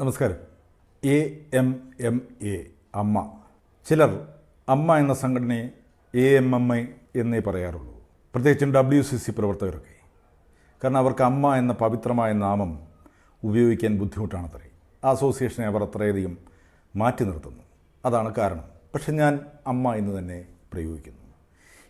നമസ്കാരം. A M M A അമ്മ. ചിലർ അമ്മ എന്ന സംഘടനയെ എ എം എം ഐ എന്നേ പറയാറുള്ളൂ. പ്രത്യേകിച്ചും ഡബ്ല്യു സി സി പ്രവർത്തകരൊക്കെ. കാരണം അവർക്ക് അമ്മ എന്ന പവിത്രമായ നാമം ഉപയോഗിക്കാൻ ബുദ്ധിമുട്ടാണത്രേ. അസോസിയേഷനെ അവർ അത്രയധികം മാറ്റി നിർത്തുന്നു. അതാണ് കാരണം. പക്ഷെ ഞാൻ അമ്മ എന്ന് തന്നെ പ്രയോഗിക്കുന്നു.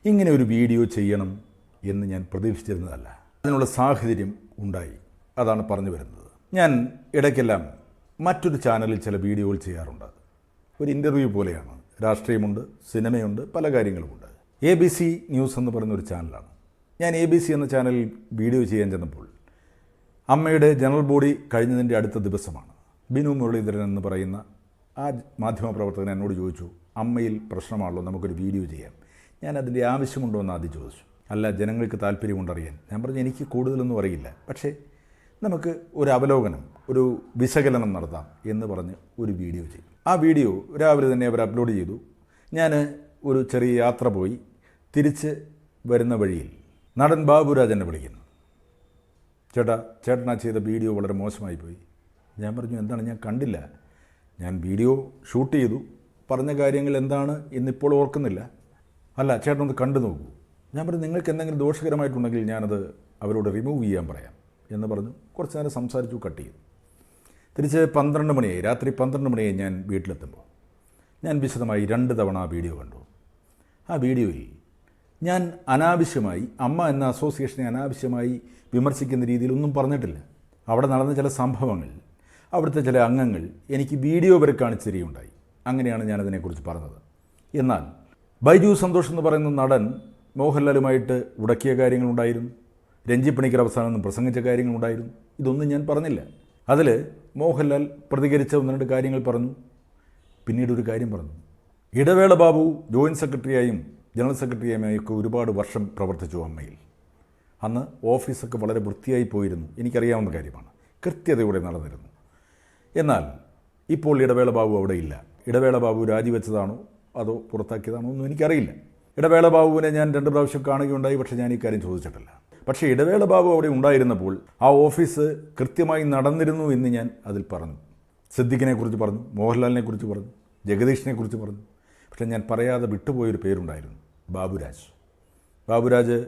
ഇങ്ങനെ ഒരു വീഡിയോ ചെയ്യണം എന്ന് ഞാൻ പ്രതീക്ഷിച്ചിരുന്നതല്ല. അതിനുള്ള സാഹചര്യം ഉണ്ടായി. അതാണ് പറഞ്ഞു വരുന്നത്. ഞാൻ ഇടയ്ക്കെല്ലാം മറ്റൊരു ചാനലിൽ ചില വീഡിയോകൾ ചെയ്യാറുണ്ട്. ഒരു ഇന്റർവ്യൂ പോലെയാണ്. രാഷ്ട്രീയമുണ്ട് സിനിമയുണ്ട് പല കാര്യങ്ങളുമുണ്ട്. എ ബി സി ന്യൂസ് എന്ന് പറയുന്ന ഒരു ചാനലാണ്. ഞാൻ എ ബി സി എന്ന ചാനലിൽ വീഡിയോ ചെയ്യാൻ ചെന്നപ്പോൾ അമ്മയുടെ ജനറൽ ബോഡി കഴിഞ്ഞതിന്റെ അടുത്ത ദിവസമാണ്. ബിനു മുരളീധരൻ എന്ന് പറയുന്ന ആ മാധ്യമപ്രവർത്തകൻ എന്നോട് ചോദിച്ചു അമ്മയിൽ പ്രശ്നമാണല്ലോ നമുക്കൊരു വീഡിയോ ചെയ്യാം. ഞാൻ അതിന്റെ ആവശ്യമുണ്ടോ എന്ന് ആദ്യം ചോദിച്ചു. അല്ല ജനങ്ങൾക്ക് താല്പര്യമുണ്ടറിയാൻ. ഞാൻ പറഞ്ഞു എനിക്ക് കൂടുതലൊന്നും അറിയില്ല. പക്ഷേ നമുക്ക് ഒരു അവലോകനം ഒരു വിശകലനം നടത്താം എന്ന് പറഞ്ഞ് ഒരു വീഡിയോ ചെയ്തു. ആ വീഡിയോ രാവിലെ തന്നെ അവർ അപ്ലോഡ് ചെയ്തു. ഞാൻ ഒരു ചെറിയ യാത്ര പോയി. തിരിച്ച് വരുന്ന വഴിയിൽ നടൻ ബാബുരാജ് എന്നെ വിളിക്കുന്നു. ചേട്ടാ ചേട്ടനാ ചെയ്ത വീഡിയോ വളരെ മോശമായി പോയി. ഞാൻ പറഞ്ഞു എന്താണ് ഞാൻ കണ്ടില്ല. ഞാൻ വീഡിയോ ഷൂട്ട് ചെയ്തു. പറഞ്ഞ കാര്യങ്ങൾ എന്താണ് എന്നിപ്പോൾ ഓർക്കുന്നില്ല. അല്ല ചേട്ടനൊന്ന് കണ്ടു നോക്കൂ. ഞാൻ പറഞ്ഞു നിങ്ങൾക്ക് എന്തെങ്കിലും ദോഷകരമായിട്ടുണ്ടെങ്കിൽ ഞാനത് അവരോട് റിമൂവ് ചെയ്യാൻ പറയാം എന്ന് പറഞ്ഞു. കുറച്ച് നേരം സംസാരിച്ചു കട്ട് ചെയ്തു. തിരിച്ച് പന്ത്രണ്ട് മണിയായി. രാത്രി പന്ത്രണ്ട് മണിയായി ഞാൻ വീട്ടിലെത്തുമ്പോൾ. ഞാൻ വിശദമായി രണ്ട് തവണ ആ വീഡിയോ കണ്ടു. ആ വീഡിയോയിൽ ഞാൻ അനാവശ്യമായി അമ്മ എന്ന അസോസിയേഷനെ അനാവശ്യമായി വിമർശിക്കുന്ന രീതിയിൽ ഒന്നും പറഞ്ഞിട്ടില്ല. അവിടെ നടന്ന ചില സംഭവങ്ങൾ അവിടുത്തെ ചില അംഗങ്ങൾ എനിക്ക് വീഡിയോ വരെ കാണിച്ചു തരികയുണ്ടായി അങ്ങനെയാണ് ഞാനതിനെക്കുറിച്ച് പറഞ്ഞത്. എന്നാൽ ബൈജു സന്തോഷ് എന്ന് പറയുന്ന നടൻ മോഹൻലാലുമായിട്ട് ഉടക്കിയ കാര്യങ്ങളുണ്ടായിരുന്നു. രഞ്ജി പണിക്കർ അവസാനം പ്രസംഗിച്ച കാര്യങ്ങളുണ്ടായിരുന്നു. ഇതൊന്നും ഞാൻ പറഞ്ഞില്ല. അതിൽ മോഹൻലാൽ പ്രതികരിച്ച ഒന്ന് രണ്ട് കാര്യങ്ങൾ പറഞ്ഞു. പിന്നീട് ഒരു കാര്യം പറഞ്ഞു. ഇടവേള ബാബു ജോയിന്റ് സെക്രട്ടറിയായും ജനറൽ സെക്രട്ടറിയായും ഒക്കെ ഒരുപാട് വർഷം പ്രവർത്തിച്ചു അമ്മയിൽ. അന്ന് ഓഫീസൊക്കെ വളരെ വൃത്തിയായി പോയിരുന്നു. എനിക്കറിയാവുന്ന കാര്യമാണ്. കൃത്യതയോടെ നടന്നിരുന്നു. എന്നാൽ ഇപ്പോൾ ഇടവേള ബാബു അവിടെ ഇല്ല. ഇടവേള ബാബു രാജിവെച്ചതാണോ? അതോ പുറത്താക്കിയതാണോ? ഒന്നും എനിക്കറിയില്ല. ഇടവേള ബാബുവിനെ ഞാൻ രണ്ട് പ്രാവശ്യം കാണുകയുണ്ടായി പക്ഷേ ഞാൻ ഈ കാര്യം ചോദിച്ചിട്ടില്ല. പക്ഷേ ഇടവേള ബാബു അവിടെ ഉണ്ടായിരുന്നപ്പോൾ ആ ഓഫീസ് കൃത്യമായി നടന്നിരുന്നു എന്ന് ഞാൻ അതിൽ പറഞ്ഞു. സിദ്ദിഖിനെ കുറിച്ച് പറഞ്ഞു മോഹൻലാലിനെ കുറിച്ച് പറഞ്ഞു ജഗദീഷിനെ കുറിച്ച് പറഞ്ഞു. പക്ഷേ ഞാൻ പറയാതെ വിട്ടുപോയൊരു പേരുണ്ടായിരുന്നു ബാബുരാജ്. ബാബുരാജ്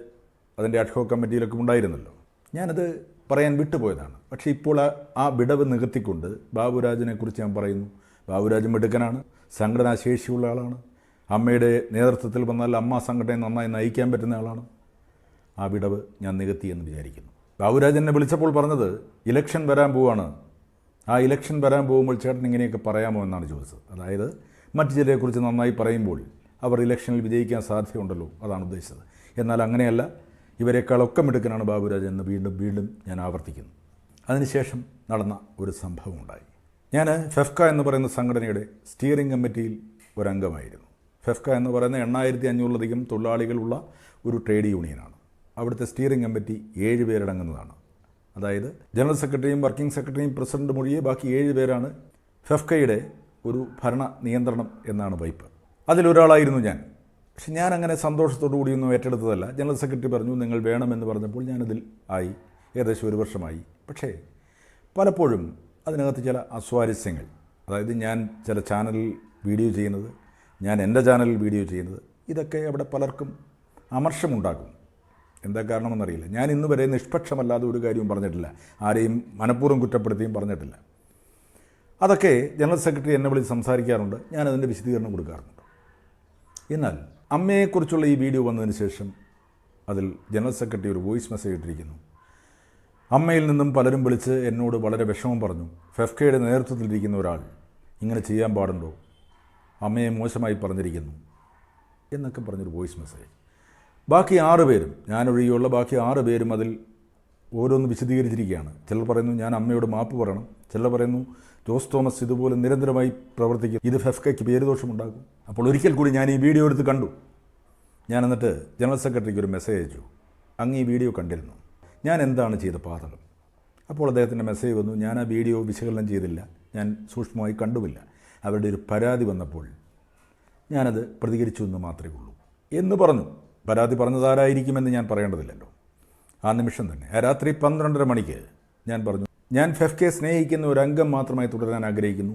അതിന്റെ അഡ്ഹോ കമ്മിറ്റിയിലൊക്കെ ഉണ്ടായിരുന്നല്ലോ. ഞാനത് പറയാൻ വിട്ടുപോയതാണ്. പക്ഷേ ഇപ്പോൾ ആ ആ വിടവ് നികത്തിക്കൊണ്ട് ബാബുരാജിനെക്കുറിച്ച് ഞാൻ പറയുന്നു ബാബുരാജ് മിടുക്കനാണ് സംഘടനാശേഷിയുള്ള ആളാണ് അമ്മയുടെ നേതൃത്വത്തിൽ വന്നാൽ അമ്മ സംഘടനയെ നന്നായി നയിക്കാൻ പറ്റുന്ന ആളാണ് ആ വിടവ് ഞാൻ നികത്തി എന്ന് വിചാരിക്കുന്നു. ബാബുരാജ് എന്നെ വിളിച്ചപ്പോൾ പറഞ്ഞത് ഇലക്ഷൻ വരാൻ പോവാണ്. ആ ഇലക്ഷൻ വരാൻ പോകുമ്പോൾ ചേട്ടൻ ഇങ്ങനെയൊക്കെ പറയാമോ എന്നാണ് ചോദിച്ചത്. അതായത് മറ്റു ചിലരെക്കുറിച്ച് നന്നായി പറയുമ്പോൾ അവർ ഇലക്ഷനിൽ വിജയിക്കാൻ സാധ്യതയുണ്ടല്ലോ അതാണ് ഉദ്ദേശിച്ചത്. എന്നാൽ അങ്ങനെയല്ല ഇവരെക്കാളൊക്കെ മിടുക്കനാണ് ബാബുരാജ് എന്ന് വീണ്ടും വീണ്ടും ഞാൻ ആവർത്തിക്കുന്നു. അതിനുശേഷം നടന്ന ഒരു സംഭവം ഉണ്ടായി. ഞാൻ ഫെഫ്ക എന്ന് പറയുന്ന സംഘടനയുടെ സ്റ്റിയറിംഗ് കമ്മിറ്റിയിൽ ഒരംഗമായിരുന്നു. ഫെഫ്ക എന്ന് പറയുന്ന എണ്ണായിരത്തി അഞ്ഞൂറിലധികം തൊഴിലാളികളുള്ള ഒരു ട്രേഡ് യൂണിയനാണ് അവിടുത്തെ സ്റ്റിയറിംഗ് കമ്മിറ്റി ഏഴ് പേരടങ്ങുന്നതാണ്. അതായത് ജനറൽ സെക്രട്ടറിയും വർക്കിംഗ് സെക്രട്ടറിയും പ്രസിഡന്റ് ഒഴികെ ബാക്കി ഏഴ് പേരാണ് ഫെഫ്കയുടെ ഒരു ഭരണ നിയന്ത്രണം എന്നാണ് വൈപ്പ് അതിലൊരാളായിരുന്നു ഞാൻ. പക്ഷെ ഞാൻ അങ്ങനെ സന്തോഷത്തോടു കൂടിയൊന്നും ഏറ്റെടുത്തതല്ല. ജനറൽ സെക്രട്ടറി പറഞ്ഞു നിങ്ങൾ വേണമെന്ന് പറഞ്ഞപ്പോൾ ഞാനതിൽ ആയി. ഏകദേശം ഒരു വർഷമായി. പക്ഷേ പലപ്പോഴും അതിനകത്ത് ചില അസ്വാരസ്യങ്ങൾ അതായത് ഞാൻ ചില ചാനലിൽ വീഡിയോ ചെയ്യുന്നത് ഞാൻ എന്റെ ചാനലിൽ വീഡിയോ ചെയ്യുന്നത് ഇതൊക്കെ അവിടെ പലർക്കും അമർഷമുണ്ടാക്കും എന്താ കാരണമെന്നറിയില്ല. ഞാൻ ഇന്ന് വരെ നിഷ്പക്ഷമല്ലാതെ ഒരു കാര്യവും പറഞ്ഞിട്ടില്ല. ആരെയും മനഃപൂർവം കുറ്റപ്പെടുത്തിയും പറഞ്ഞിട്ടില്ല. അതൊക്കെ ജനറൽ സെക്രട്ടറി എന്നെ വിളിച്ച് സംസാരിക്കാറുണ്ട്. ഞാൻ അതിന്റെ വിശദീകരണം കൊടുക്കാറുണ്ട്. എന്നാൽ അമ്മയെക്കുറിച്ചുള്ള ഈ വീഡിയോ വന്നതിന് ശേഷം അതിൽ ജനറൽ സെക്രട്ടറി ഒരു വോയിസ് മെസ്സേജ് ഇട്ടിരിക്കുന്നു. അമ്മയിൽ നിന്നും പലരും വിളിച്ച് എന്നോട് വളരെ വിഷമം പറഞ്ഞു. ഫെഫ്കയുടെ നേതൃത്വത്തിലിരിക്കുന്ന ഒരാൾ ഇങ്ങനെ ചെയ്യാൻ പാടുണ്ടോ? അമ്മയെ മോശമായി പറഞ്ഞിരിക്കുന്നു എന്നൊക്കെ പറഞ്ഞൊരു വോയിസ് മെസ്സേജ്. ബാക്കി ആറ് പേരും ഞാനൊഴികെയുള്ള ബാക്കി ആറ് പേരും അതിൽ ഓരോന്ന് വിശദീകരിച്ചിരിക്കുകയാണ്. ചിലർ പറയുന്നു ഞാൻ അമ്മയോട് മാപ്പ് പറയണം. ചിലർ പറയുന്നു ജോസ് തോമസ് ഇതുപോലെ നിരന്തരമായി പ്രവർത്തിക്കും. ഇത് ഫെഫ്കയ്ക്ക് പേരുദോഷമുണ്ടാകും അപ്പോൾ ഒരിക്കൽ കൂടി ഞാൻ ഈ വീഡിയോ എടുത്ത് കണ്ടു. ഞാൻ എന്നിട്ട് ജനറൽ സെക്രട്ടറിക്ക് ഒരു മെസ്സേജ് അയച്ചു. അങ്ങ് ഈ വീഡിയോ കണ്ടിരുന്നു. ഞാൻ എന്താണ് ചെയ്ത പാതകം അപ്പോൾ അദ്ദേഹത്തിന്റെ മെസ്സേജ് വന്നു ഞാൻ ആ വീഡിയോ വിശകലനം ചെയ്തില്ല. ഞാൻ സൂക്ഷ്മമായി കണ്ടുമില്ല. അവരുടെ ഒരു പരാതി വന്നപ്പോൾ ഞാനത് പ്രതികരിച്ചു എന്ന് മാത്രമേ ഉള്ളൂ എന്ന് പറഞ്ഞു. പരാതി പറഞ്ഞതാരായിരിക്കുമെന്ന് ഞാൻ പറയേണ്ടതില്ലല്ലോ. ആ നിമിഷം തന്നെ. രാത്രി പന്ത്രണ്ടര മണിക്ക് ഞാൻ പറഞ്ഞു ഞാൻ ഫെഫ്കെ സ്നേഹിക്കുന്ന ഒരു അംഗം മാത്രമായി തുടരാൻ ആഗ്രഹിക്കുന്നു.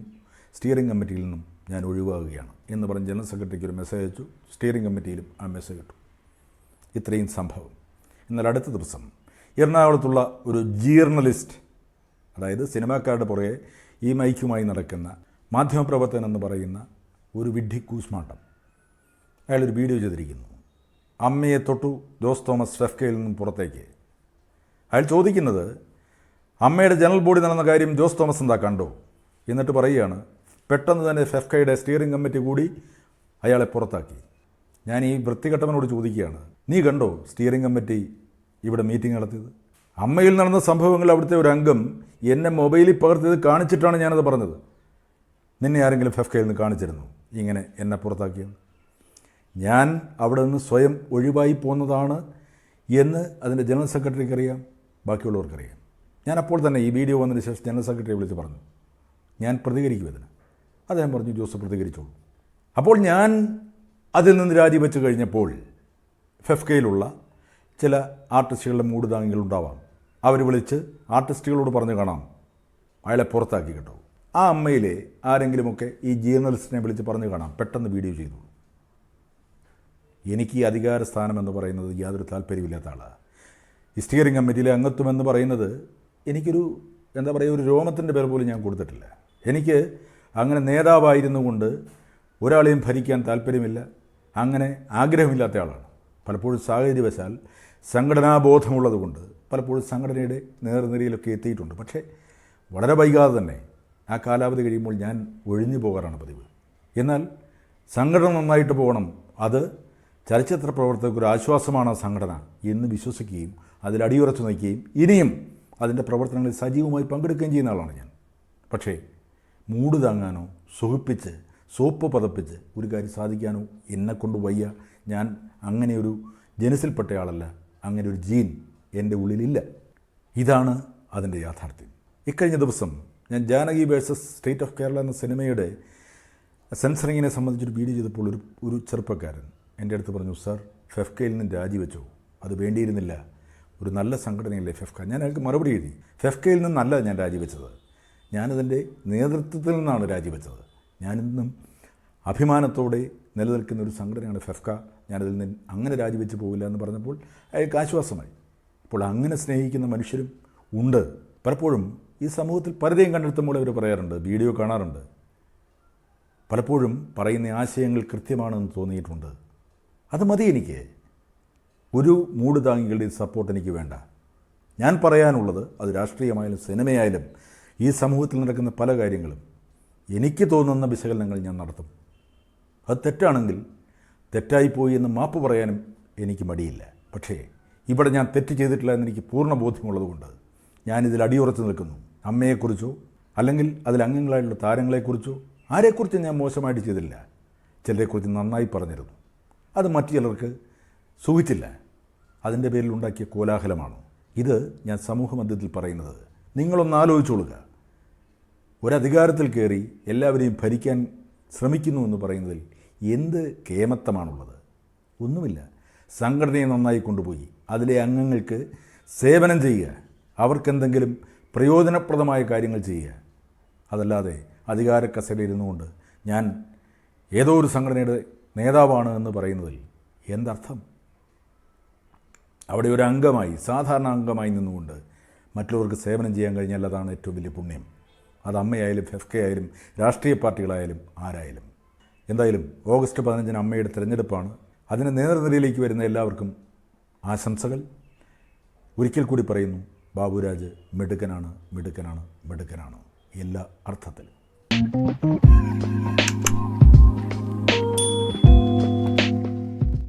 സ്റ്റിയറിംഗ് കമ്മിറ്റിയിൽ നിന്നും ഞാൻ ഒഴിവാകുകയാണ്. എന്ന് പറഞ്ഞ് ജനറൽ സെക്രട്ടറിക്ക് ഒരു മെസ്സേജ് അയച്ചു. സ്റ്റിയറിംഗ് കമ്മിറ്റിയിലും ആ മെസ്സേജ് ഇട്ടു. ഇത്രയും സംഭവം. എന്നാൽ അടുത്ത ദിവസം എറണാകുളത്തുള്ള ഒരു ജേർണലിസ്റ്റ് അതായത് സിനിമാക്കാരുടെ പുറകെ ഈ മൈക്കുമായി നടക്കുന്ന മാധ്യമപ്രവർത്തനം എന്ന് പറയുന്ന ഒരു വിഡ്ഢി കൂസ്മാട്ടം അയാളൊരു വീഡിയോ ചെയ്തിരിക്കുന്നു. അമ്മയെ തൊട്ടു ജോസ് തോമസ് ഫെഫ്കയിൽ നിന്നും പുറത്തേക്ക്. അയാൾ ചോദിക്കുന്നത് അമ്മയുടെ ജനറൽ ബോഡി നടന്ന കാര്യം ജോസ് തോമസ് എന്താ കണ്ടോ? എന്നിട്ട് പറയുകയാണ് പെട്ടെന്ന് തന്നെ ഫെഫ്കയുടെ സ്റ്റിയറിംഗ് കമ്മിറ്റി കൂടി അയാളെ പുറത്താക്കി. ഞാൻ ഈ വൃത്തികെട്ടവനോട് ചോദിക്കുകയാണ് നീ കണ്ടോ സ്റ്റിയറിംഗ് കമ്മിറ്റി ഇവിടെ മീറ്റിംഗ് നടത്തിയത്? അമ്മയിൽ നടന്ന സംഭവങ്ങൾ അവിടുത്തെ ഒരു അംഗം എന്നെ മൊബൈലിൽ പകർത്തിയത് കാണിച്ചിട്ടാണ് ഞാനത് പറഞ്ഞത്. നിന്നെ ആരെങ്കിലും ഫെഫ്കയിൽ നിന്ന് കാണിച്ചിരുന്നു. ഇങ്ങനെ എന്നെ പുറത്താക്കിയത് ഞാൻ അവിടെ നിന്ന് സ്വയം ഒഴിവായി പോന്നതാണ് എന്ന് അതിന്റെ ജനറൽ സെക്രട്ടറിക്ക് അറിയാം ബാക്കിയുള്ളവർക്കറിയാം. ഞാൻ അപ്പോൾ തന്നെ ഈ വീഡിയോ വന്നതിന് ശേഷം ജനറൽ സെക്രട്ടറിയെ വിളിച്ച് പറഞ്ഞു. ഞാൻ പ്രതികരിക്കും ഇതിന്. അദ്ദേഹം പറഞ്ഞു ജോസ് പ്രതികരിച്ചോളൂ. അപ്പോൾ ഞാൻ അതിൽ നിന്ന് രാജിവെച്ച് കഴിഞ്ഞപ്പോൾ ഫെഫ്കയിലുള്ള ചില ആർട്ടിസ്റ്റുകളുടെ മൂട് താങ്ങികളുണ്ടാവാം അവർ വിളിച്ച് ആർട്ടിസ്റ്റുകളോട് പറഞ്ഞു കാണാം അയാളെ പുറത്താക്കി കേട്ടോ. ആ അമ്മയിലെ ആരെങ്കിലുമൊക്കെ ഈ ജേർണലിസ്റ്റിനെ വിളിച്ച് പറഞ്ഞു കാണാം പെട്ടെന്ന് വീഡിയോ ചെയ്തു എനിക്ക് ഈ അധികാര സ്ഥാനം എന്ന് പറയുന്നത് യാതൊരു താല്പര്യമില്ലാത്ത ആളാണ് ഈ സ്റ്റിയറിംഗ് കമ്മിറ്റിയിലെ അംഗത്വം എന്ന് പറയുന്നത് എനിക്കൊരു എന്താ പറയുക ഒരു രോമത്തിന്റെ പേർ പോലും ഞാൻ കൊടുത്തിട്ടില്ല. എനിക്ക് അങ്ങനെ നേതാവായിരുന്നു കൊണ്ട് ഒരാളെയും ഭരിക്കാൻ താല്പര്യമില്ല അങ്ങനെ ആഗ്രഹമില്ലാത്ത ആളാണ്. പലപ്പോഴും സാഹചര്യവശാൽ സംഘടനാബോധമുള്ളതുകൊണ്ട് പലപ്പോഴും സംഘടനയുടെ നേർനിരയിലൊക്കെ എത്തിയിട്ടുണ്ട്. പക്ഷേ വളരെ വൈകാതെ തന്നെ ആ കാലാവധി കഴിയുമ്പോൾ ഞാൻ ഒഴിഞ്ഞു പോകാറാണ് പതിവ്. എന്നാൽ സംഘടന നന്നായിട്ട് പോകണം. അത് ചലച്ചിത്ര പ്രവർത്തകർക്ക് ഒരു ആശ്വാസമാണ് സംഘടന എന്ന് വിശ്വസിക്കുകയും അതിൽ അടിയുറച്ചു നിൽക്കുകയും ഇനിയും അതിന്റെ പ്രവർത്തനങ്ങളിൽ സജീവമായി പങ്കെടുക്കുകയും ചെയ്യുന്ന ആളാണ് ഞാൻ. പക്ഷേ മൂട് താങ്ങാനോ സുഖിപ്പിച്ച് സോപ്പ് പതപ്പിച്ച് ഒരു കാര്യം സാധിക്കാനോ എന്നെക്കൊണ്ട് വയ്യ. ഞാൻ അങ്ങനെ ഒരു ജനസിൽപ്പെട്ടയാളല്ല അങ്ങനെ ഒരു ജീൻ എന്റെ ഉള്ളിലില്ല. ഇതാണ് അതിന്റെ യാഥാർത്ഥ്യം. ഇക്കഴിഞ്ഞ ദിവസം ഞാൻ Janaki versus state of Kerala എന്ന സിനിമയുടെ സെൻസറിങ്ങിനെ സംബന്ധിച്ചൊരു വീഡിയോ ചെയ്തപ്പോൾ ഒരു ഒരു ചെറുപ്പക്കാരൻ എന്റെ അടുത്ത് പറഞ്ഞു സർ ഫെഫ്കയിൽ നിന്ന് രാജിവെച്ചോ അത് വേണ്ടിയിരുന്നില്ല. ഒരു നല്ല സംഘടനയല്ലേ ഫെഫ്ക. ഞാൻ അയാൾക്ക് മറുപടി എഴുതി ഫെഫ്കയിൽ നിന്നല്ല ഞാൻ രാജിവെച്ചത് ഞാനതിന്റെ നേതൃത്വത്തിൽ നിന്നാണ് രാജിവെച്ചത് ഞാനിന്നും അഭിമാനത്തോടെ നിലനിൽക്കുന്ന ഒരു സംഘടനയാണ് ഫെഫ്ക. ഞാനതിൽ നിന്ന് അങ്ങനെ രാജിവെച്ച് പോകില്ല എന്ന് പറഞ്ഞപ്പോൾ അയാൾക്ക് ആശ്വാസമായി. അപ്പോൾ അങ്ങനെ സ്നേഹിക്കുന്ന മനുഷ്യരും ഉണ്ട്. പലപ്പോഴും ഈ സമൂഹത്തിൽ പലരെയും കണ്ടെത്തുമ്പോൾ അവർ പറയാറുണ്ട് വീഡിയോ കാണാറുണ്ട്. പലപ്പോഴും പറയുന്ന ആശയങ്ങൾ കൃത്യമാണെന്ന് തോന്നിയിട്ടുണ്ട്. അത് മതി എനിക്ക്. ഒരു മൂട് താങ്ങികളുടെയും സപ്പോർട്ട് എനിക്ക് വേണ്ട. ഞാൻ പറയാനുള്ളത് അത് രാഷ്ട്രീയമായാലും സിനിമയായാലും ഈ സമൂഹത്തിൽ നടക്കുന്ന പല കാര്യങ്ങളും എനിക്ക് തോന്നുന്ന വിശകലനങ്ങൾ ഞാൻ നടത്തും. അത് തെറ്റാണെങ്കിൽ തെറ്റായിപ്പോയി എന്ന് മാപ്പ് പറയാനും എനിക്ക് മടിയില്ല. പക്ഷേ ഇവിടെ ഞാൻ തെറ്റ് ചെയ്തിട്ടില്ല എന്ന് എനിക്ക് പൂർണ ബോധ്യമുള്ളതുകൊണ്ട് ഞാനിതിൽ അടിയുറച്ച് നിൽക്കുന്നു. അമ്മയെക്കുറിച്ചോ അല്ലെങ്കിൽ അതിൽ അംഗങ്ങളായിട്ടുള്ള താരങ്ങളെക്കുറിച്ചോ ആരെക്കുറിച്ചും ഞാൻ മോശമായിട്ട് ചെയ്തില്ല. ചിലരെക്കുറിച്ച് നന്നായി പറഞ്ഞിരുന്നു. അത് മറ്റു ചിലർക്ക് സുഖിച്ചില്ല. അതിന്റെ പേരിൽ ഉണ്ടാക്കിയ കോലാഹലമാണോ? ഇത് ഞാൻ സമൂഹ മധ്യത്തിൽ പറയുന്നത്. നിങ്ങളൊന്ന് ആലോചിച്ചോളുക. ഒരധികാരത്തിൽ കയറി എല്ലാവരെയും ഭരിക്കാൻ ശ്രമിക്കുന്നു എന്ന് പറയുന്നതിൽ എന്ത് കേമത്തമാണുള്ളത്? ഒന്നുമില്ല. സംഘടനയെ നന്നായി കൊണ്ടുപോയി. അതിലെ അംഗങ്ങൾക്ക് സേവനം ചെയ്യുക. അവർക്കെന്തെങ്കിലും പ്രയോജനപ്രദമായ കാര്യങ്ങൾ ചെയ്യുക. അതല്ലാതെ അധികാര കസേരയിരുന്നുകൊണ്ട് ഞാൻ ഏതോ ഒരു സംഘടനയുടെ നേതാവാണ് എന്ന് പറയുന്നതിൽ എന്തർത്ഥം? അവിടെ ഒരു അംഗമായി സാധാരണ അംഗമായി നിന്നുകൊണ്ട് മറ്റുള്ളവർക്ക് സേവനം ചെയ്യാൻ കഴിഞ്ഞാൽ അതാണ് ഏറ്റവും വലിയ പുണ്യം. അത് അമ്മയായാലും എഫ് കെ ആയാലും രാഷ്ട്രീയ പാർട്ടികളായാലും ആരായാലും. എന്തായാലും ഓഗസ്റ്റ് പതിനഞ്ചിന് അമ്മയുടെ തിരഞ്ഞെടുപ്പാണ്. അതിന് നേതൃനിരയിലേക്ക് വരുന്ന എല്ലാവർക്കും ആശംസകൾ. ഒരിക്കൽ കൂടി പറയുന്നു ബാബുരാജ് മിടുക്കനാണ് മിടുക്കനാണ് മിടുക്കനാണ്. എല്ലാ അർത്ഥത്തിലും.